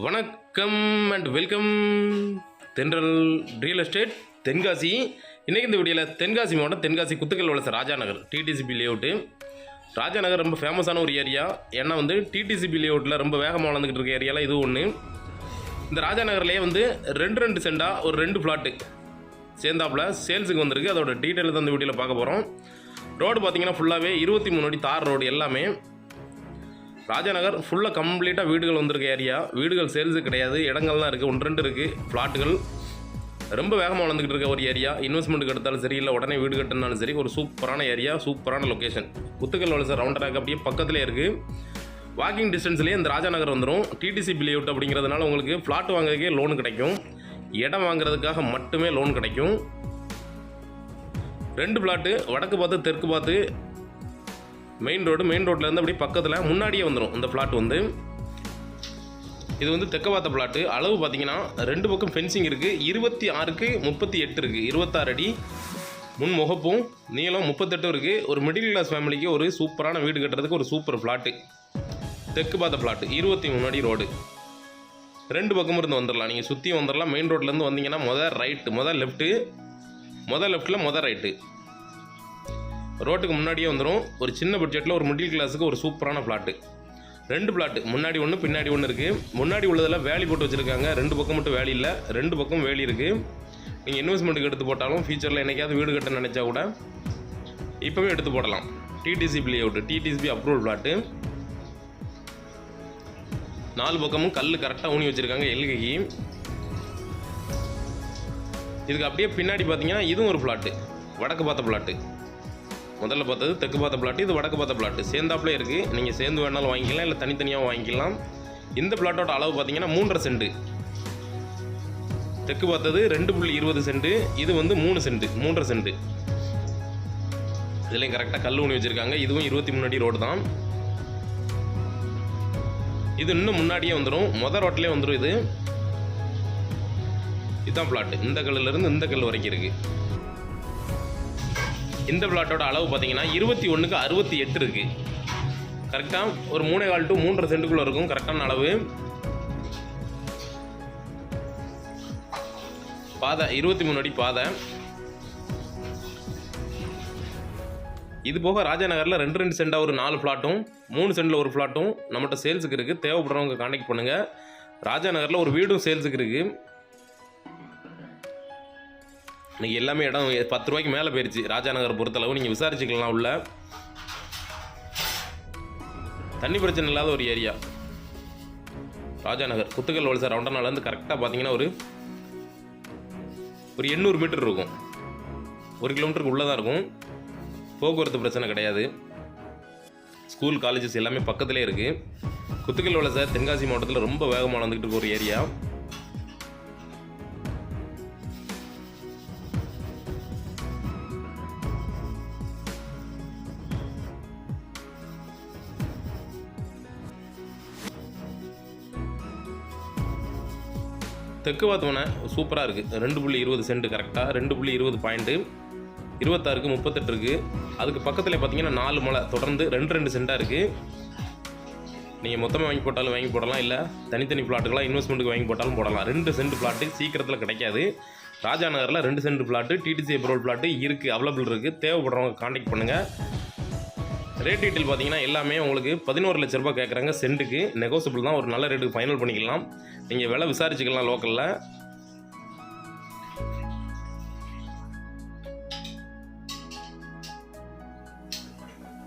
வணக்கம் and welcome Thendral real estate Tenkasi. இன்றைக்கி இந்த வீடியோவில் தென்காசி மாவட்டம் தென்காசி குத்துக்கல் வளச ராஜா நகர் டிடிசிபி லேஅவுட்டு ராஜா நகர் ரொம்ப ஃபேமஸான ஒரு ஏரியா ஏன்னா வந்து டிடிசிபி லேஅவுட்டில் ரொம்ப வேகமாக வளர்ந்துக்கிட்டு இருக்க ஏரியாவில் இது ஒன்று இந்த ராஜா நகர்லேயே வந்து ரெண்டு ரெண்டு சென்டாக ஒரு ரெண்டு ஃப்ளாட்டு சேர்ந்தாப்புல சேல்ஸுக்கு வந்திருக்கு. அதோட டீட்டெயில் தான் இந்த வீடியோவில் பார்க்க போகிறோம் ரோடு பார்த்தீங்கன்னா ஃபுல்லாகவே இருபத்தி மூணு அடி தார் ரோடு எல்லாமே. ராஜாநகர் ஃபுல்லாக கம்ப்ளீட்டாக வீடுகள் வந்திருக்க ஏரியா வீடுகள் சேல்ஸு கிடையாது இடங்கள்லாம் இருக்குது ஒன்று ரெண்டு இருக்குது ஃப்ளாட்டுகள் ரொம்ப வேகமாக வளர்ந்துக்கிட்டு இருக்க ஒரு ஏரியா இன்வெஸ்ட்மெண்ட்டுக்கு எடுத்தாலும் சரி இல்லை உடனே வீடு கட்டினாலும் சரி ஒரு சூப்பரான ஏரியா சூப்பரான லொக்கேஷன் குத்துக்கல் வளச ரவுண்டராக அப்படியே பக்கத்துலேயே இருக்குது வாக்கிங் டிஸ்டன்ஸ்லேயே இந்த ராஜாநகர் வந்துடும் டிடிசி பில்லிவுட் அப்படிங்கிறதுனால உங்களுக்கு ஃப்ளாட் வாங்குறதுக்கே லோன் கிடைக்கும். இடம் வாங்குறதுக்காக மட்டுமே லோன் கிடைக்கும். ரெண்டு பிளாட்டு வடக்கு பார்த்து தெற்கு பார்த்து மெயின் ரோடு மெயின் ரோட்லேருந்து அப்படியே பக்கத்தில் முன்னாடியே வந்துடும் இந்த பிளாட் வந்து. இது வந்து தெக்கவாத்த பார்த்த பிளாட்டு அளவு பார்த்தீங்கன்னா ரெண்டு பக்கம் ஃபென்சிங் இருக்குது இருபத்தி ஆறுக்கு முப்பத்தி எட்டு இருக்குது இருபத்தாறு அடி முன் முகப்பும் நீளம் முப்பத்தெட்டும் இருக்குது ஒரு மிடில் கிளாஸ் ஃபேமிலிக்கு ஒரு சூப்பரான வீடு கட்டுறதுக்கு ஒரு சூப்பர் பிளாட்டு தெற்கு பார்த்த பிளாட்டு இருபத்தி முன்னாடி அடி ரோடு ரெண்டு பக்கமும் இருந்து வந்துடலாம் நீங்கள் சுற்றி வந்துடலாம் மெயின் ரோட்லேருந்து வந்தீங்கன்னா மொதல் ரைட்டு மொதல் லெஃப்ட்டு மொதல் லெஃப்ட்டில் மொதல் ரைட்டு ரோட்டுக்கு முன்னாடியே வந்துடும் ஒரு சின்ன பட்ஜெட்டில் ஒரு மிடில் கிளாஸுக்கு ஒரு சூப்பரான ஃப்ளாட்டு ரெண்டு பிளாட்டு முன்னாடி ஒன்று பின்னாடி ஒன்று இருக்குது முன்னாடி உள்ளதெல்லாம் வேலி போட்டு வச்சுருக்காங்க. ரெண்டு பக்கம் மட்டும் வேலி இல்லை. ரெண்டு பக்கம் வேலி இருக்குது நீங்கள் இன்வெஸ்ட்மெண்ட்டுக்கு எடுத்து போட்டாலும் ஃபியூச்சரில் என்னைக்காவது வீடு கட்ட நினச்சா கூட இப்போவே எடுத்து போடலாம். டிடிசி பிளே டிடிசிபி அப்ரூவல் பிளாட்டு நாலு பக்கமும் கல் கரெக்டாக ஊனி வச்சுருக்காங்க எல்கைக்கு. இதுக்கு அப்படியே பின்னாடி பார்த்தீங்கன்னா இதுவும் ஒரு பிளாட்டு வடக்கு பார்த்த பிளாட்டு முதல்ல பார்த்தது தெற்கு பார்த்த பிளாட்டு இது வடக்கு பார்த்த பிளாட்டு சேர்ந்தாப்புல இருக்குது நீங்கள் சேர்ந்து வேணாலும் வாங்கிக்கலாம் இல்லை தனித்தனியாக வாங்கிக்கலாம். இந்த பிளாட்டோட அளவு பார்த்தீங்கன்னா மூன்றரை சென்ட். தெற்கு பார்த்தது ரெண்டு புள்ளி இருபது சென்ட் இது வந்து மூணு சென்ட் மூன்றரை சென்ட்டு இதுலேயும் கரெக்டாக கல் ஊனி வச்சுருக்காங்க. இதுவும் இருபத்தி முன்னாடி ரோடு தான். இது இன்னும் முன்னாடியே வந்துடும் மொதல் ரோட்லேயே வந்துடும் இது. இதுதான் பிளாட்டு இந்த கல்லுலேருந்து இந்த கல் வரைக்கும் இருக்குது இந்த பிளாட்டோட அளவு பார்த்தீங்கன்னா இருபத்தி ஒன்றுக்கு அறுபத்தி எட்டு இருக்கு. கரெக்டாக ஒரு மூணே கால் டு மூன்றரை சென்ட்டுக்குள்ளே இருக்கும். கரெக்டான அளவு. பாதை இருபத்தி மூணு அடி பாதை. இது போக ராஜாநகரில் ரெண்டு ரெண்டு சென்டாக ஒரு நாலு ஃப்ளாட்டும் மூணு சென்டில் ஒரு ஃப்ளாட்டும் நம்மகிட்ட சேல்ஸுக்கு இருக்குது தேவைப்படுறவங்க காண்டாக்ட் பண்ணுங்கள் ராஜாநகரில் ஒரு வீடும் சேல்ஸுக்கு இருக்குது இன்னைக்கு எல்லாமே இடம் பத்து ரூபாய்க்கு மேலே போயிடுச்சு ராஜா நகர் பொறுத்தளவு நீங்கள் விசாரிச்சுக்கலாம் உள்ள. தண்ணி பிரச்சனை இல்லாத ஒரு ஏரியா. ராஜாநகர். குத்துக்கல் வலசா ரவுண்டனாலேருந்து கரெக்டாக பார்த்தீங்கன்னா ஒரு ஒரு எண்ணூறு மீட்டர் இருக்கும். ஒரு கிலோமீட்டருக்கு உள்ளே தான் இருக்கும். போக்குவரத்து பிரச்சனை கிடையாது. ஸ்கூல் காலேஜஸ் எல்லாமே பக்கத்துலேயே இருக்குது குத்துக்கல் வலசை தென்காசி மாவட்டத்தில் ரொம்ப வேகமாக வளர்ந்துக்கிட்டு இருக்க ஒரு ஏரியா. தெற்கு பார்த்தோன்னே சூப்பராக இருக்குது ரெண்டு புள்ளி இருபது சென்ட் கரெக்டாக ரெண்டு புள்ளி இருபது பாயிண்ட்டு இருபத்தாறுக்கு முப்பத்தெட்டு இருக்குது அதுக்கு பக்கத்தில் பார்த்தீங்கன்னா நாலு மலை தொடர்ந்து ரெண்டு ரெண்டு சென்ட்டாக இருக்குது நீங்கள் மொத்தமாக வாங்கி போட்டாலும் வாங்கி போடலாம். இல்லை தனித்தனி பிளாட்டுக்கெல்லாம் இன்வெஸ்ட்மெண்ட்டுக்கு வாங்கி போட்டாலும் போடலாம். ரெண்டு சென்ட் பிளாட்டு சீக்கிரத்தில் கிடைக்காது. ராஜா நகரில் ரெண்டு cent plot DTC approval plot இருக்குது அவைலபிள் இருக்குது தேவைப்படுறவங்க காண்டாக்ட் பண்ணுங்கள் ரேட் டீட்டெயில் பார்த்தீங்கன்னா எல்லாமே உங்களுக்கு பதினோரு லட்ச ரூபாய் கேட்குறாங்க சென்ட்டுக்கு நெகோசியபிள் தான். ஒரு நல்ல ரேட்டுக்கு ஃபைனல் பண்ணிக்கலாம். நீங்கள் விலை விசாரிச்சுக்கலாம் லோக்கலில்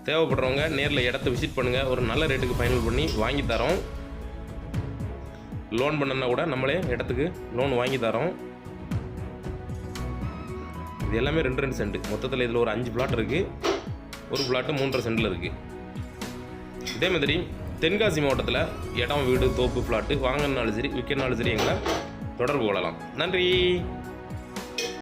தேவைப்படுறவங்க நேரில் இடத்த விசிட் பண்ணுங்கள் ஒரு நல்ல ரேட்டுக்கு ஃபைனல் பண்ணி வாங்கி தரோம். லோன் பண்ணனா கூட நம்மளே இடத்துக்கு லோன் வாங்கி தரோம். இது எல்லாமே ரெண்டு ரெண்டு சென்ட் மொத்தத்தில் இதில் ஒரு அஞ்சு பிளாட் இருக்குது ஒரு பிளாட்டு மூன்றரை சென்டில் இருக்குது இதே மாதிரி தென்காசி மாவட்டத்தில் இடம் வீடு தோப்பு பிளாட்டு வாங்கினாலும் சரி விற்கனாலும் சரி எங்களை தொடர்பு கொள்ளலாம். நன்றி!